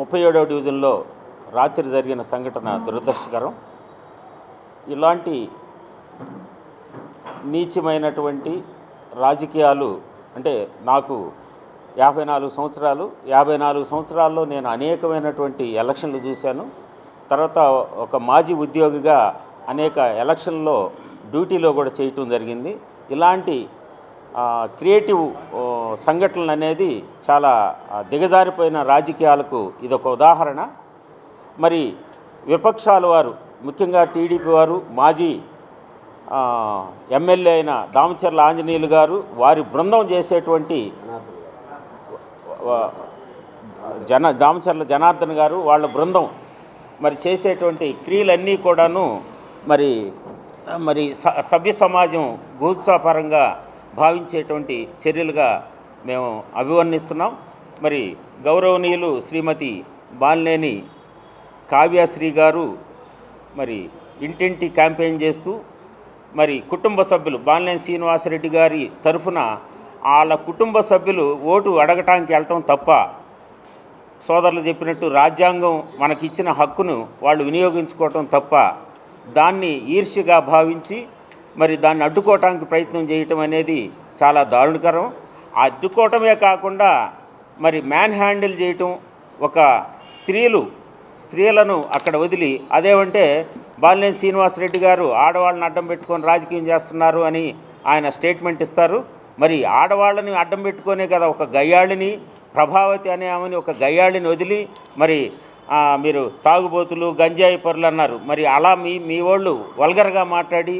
ముప్పై ఏడవ డివిజన్లో రాత్రి జరిగిన సంఘటన దురదృష్టకరం. ఇలాంటి నీచమైనటువంటి రాజకీయాలు అంటే నాకు యాభై నాలుగు సంవత్సరాలు యాభై నాలుగు సంవత్సరాల్లో నేను అనేకమైనటువంటి ఎలక్షన్లు చూశాను. తర్వాత ఒక మాజీ ఉద్యోగిగా అనేక ఎలక్షన్లో డ్యూటీలో కూడా చేయటం జరిగింది. ఇలాంటి క్రియేటివ్ సంఘటనలు అనేది చాలా దిగజారిపోయిన రాజకీయాలకు ఇదొక ఉదాహరణ. మరి విపక్షాల వారు ముఖ్యంగా టీడీపీ వారు మాజీ ఎమ్మెల్యే అయిన దామచర్ల ఆంజనేయులు గారు వారి బృందం చేసేటువంటి జన దామచర్ల జనార్దన్ గారు వాళ్ళ బృందం. మరి చేసేటువంటి క్రియలన్నీ కూడాను మరి మరి స- సభ్య సమాజం గూత్సాపరంగా భావించేటువంటి చర్యలుగా మేము అభివర్ణిస్తున్నాం. మరి గౌరవనీయులు శ్రీమతి బాలినేని కావ్యశ్రీ గారు మరి ఇంటింటి క్యాంపెయిన్ చేస్తూ మరి కుటుంబ సభ్యులు బాలినేని శ్రీనివాసరెడ్డి గారి తరఫున వాళ్ళ కుటుంబ సభ్యులు ఓటు అడగటానికి వెళ్ళటం తప్ప సోదరులు చెప్పినట్టు రాజ్యాంగం మనకిచ్చిన హక్కును వాళ్ళు వినియోగించుకోవటం తప్ప దాన్ని ఈర్ష్యగా భావించి మరి దాన్ని అడ్డుకోవటానికి ప్రయత్నం చేయటం అనేది చాలా దారుణకరం. ఆ అద్దుకోవటమే కాకుండా మరి మ్యాన్ హ్యాండిల్ చేయటం ఒక స్త్రీలు స్త్రీలను అక్కడ వదిలి అదేమంటే బాలినేని శ్రీనివాసరెడ్డి గారు ఆడవాళ్ళని అడ్డం పెట్టుకొని రాజకీయం చేస్తున్నారు అని ఆయన స్టేట్మెంట్ ఇస్తారు. మరి ఆడవాళ్ళని అడ్డం పెట్టుకొనే కదా ఒక గయ్యాళిని ప్రభావతి అనే ఆమెని ఒక గయ్యాళిని వదిలి మరి మీరు తాగుబోతులు గంజాయి పరులు అన్నారు. మరి అలా మీ మీ వాళ్ళు వల్గర్గా మాట్లాడి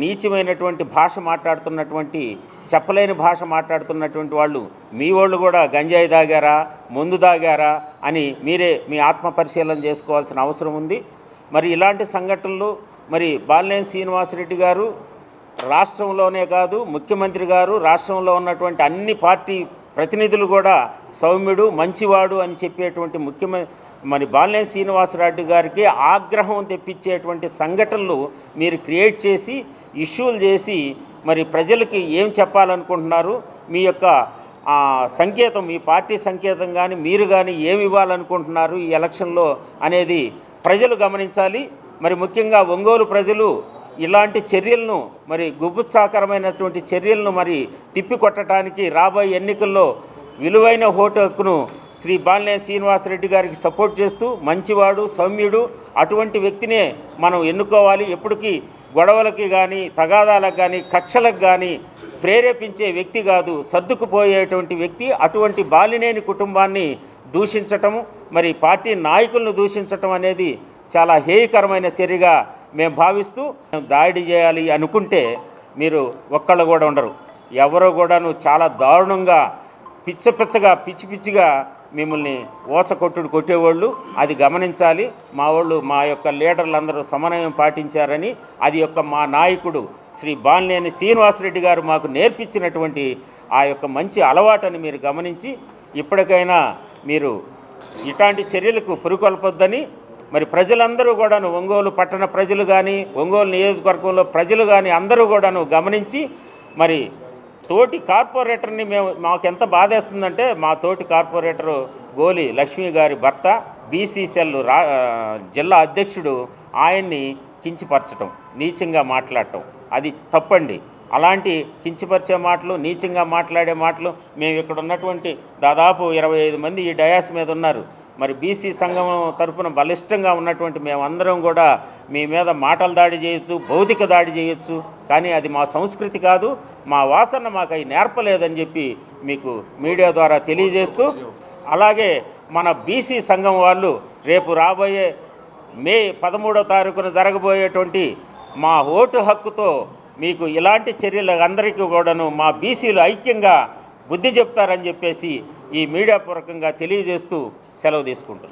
నీచమైనటువంటి భాష మాట్లాడుతున్నటువంటి చెప్పలేని భాష మాట్లాడుతున్నటువంటి వాళ్ళు మీ వాళ్ళు కూడా గంజాయి తాగారా మందు తాగారా అని మీరే మీ ఆత్మ పరిశీలన చేసుకోవాల్సిన అవసరం ఉంది. మరి ఇలాంటి సంఘటనలు మరి బాలినేని శ్రీనివాసరెడ్డి గారు రాష్ట్రంలోనే కాదు ముఖ్యమంత్రి గారు రాష్ట్రంలో ఉన్నటువంటి అన్ని పార్టీ ప్రతినిధులు కూడా సౌమ్యుడు మంచివాడు అని చెప్పేటువంటి ముఖ్యమంత్రి మరి బాలినేని శ్రీనివాసరెడ్డి గారికి ఆగ్రహం తెప్పించేటువంటి సంఘటనలు మీరు క్రియేట్ చేసి ఇష్యూలు చేసి మరి ప్రజలకి ఏం చెప్పాలనుకుంటున్నారు? మీ యొక్క సంకేతం మీ పార్టీ సంకేతం కానీ మీరు కానీ ఏమి ఇవ్వాలనుకుంటున్నారు ఈ ఎలక్షన్లో అనేది ప్రజలు గమనించాలి. మరి ముఖ్యంగా ఒంగోలు ప్రజలు ఇలాంటి చర్యలను మరి గుబుత్సాకరమైనటువంటి చర్యలను మరి తిప్పికొట్టడానికి రాబోయే ఎన్నికల్లో విలువైన ఓటు శ్రీ బాలినే శ్రీనివాసరెడ్డి గారికి సపోర్ట్ చేస్తూ మంచివాడు సౌమ్యుడు అటువంటి వ్యక్తినే మనం ఎన్నుకోవాలి. ఎప్పటికీ గొడవలకి కానీ తగాదాలకు కానీ కక్షలకు కానీ ప్రేరేపించే వ్యక్తి కాదు. సర్దుకుపోయేటువంటి వ్యక్తి అటువంటి బాలినేని కుటుంబాన్ని దూషించటము మరి పార్టీ నాయకులను దూషించటం అనేది చాలా హేయకరమైన చర్యగా మేము భావిస్తూ దాడి చేయాలి అనుకుంటే మీరు ఒక్కళ్ళు కూడా ఉండరు. ఎవరు కూడాను చాలా దారుణంగా పిచ్చ పిచ్చగా పిచ్చి పిచ్చిగా మిమ్మల్ని ఓచకొట్టుడు కొట్టేవాళ్ళు. అది గమనించాలి. మా వాళ్ళు మా యొక్క లీడర్లందరూ సమన్వయం పాటించారని అది యొక్క మా నాయకుడు శ్రీ బాలినేని శ్రీనివాసరెడ్డి గారు మాకు నేర్పించినటువంటి ఆ యొక్క మంచి అలవాటని మీరు గమనించి ఇప్పటికైనా మీరు ఇట్లాంటి చర్యలకు పురుకొల్పొద్దని మరి ప్రజలందరూ కూడాను ఒంగోలు పట్టణ ప్రజలు కానీ ఒంగోలు నియోజకవర్గంలో ప్రజలు కానీ అందరూ కూడాను గమనించి మరి తోటి కార్పొరేటర్ని మేము మాకు ఎంత బాధేస్తుందంటే మా తోటి కార్పొరేటరు గోలి లక్ష్మి గారి భర్త బీసీసీఎల్ రా జిల్లా అధ్యక్షుడు ఆయన్ని కించిపరచటం నీచంగా మాట్లాడటం. అది తప్పండి. అలాంటి కించపరిచే మాటలు నీచంగా మాట్లాడే మాటలు మేము ఇక్కడ ఉన్నటువంటి దాదాపు ఇరవై ఐదు మంది ఈ డయాస్ మీద ఉన్నారు. మరి బీసీ సంఘం తరపున బలిష్టంగా ఉన్నటువంటి మేమందరం కూడా మీ మీద మాటల దాడి చేయొచ్చు భౌతిక దాడి చేయొచ్చు. కానీ అది మా సంస్కృతి కాదు మా వాసన మాకు అవి నేర్పలేదని చెప్పి మీకు మీడియా ద్వారా తెలియజేస్తూ అలాగే మన బీసీ సంఘం వాళ్ళు రేపు రాబోయే మే పదమూడో తారీఖున జరగబోయేటువంటి మా ఓటు హక్కుతో మీకు ఇలాంటి చర్యలు అందరికీ కూడాను మా బీసీలు ఐక్యంగా బుద్ధి చెప్తారని చెప్పేసి ఈ మీడియా పూర్వకంగా తెలియజేస్తూ సెలవు తీసుకుంటున్నాను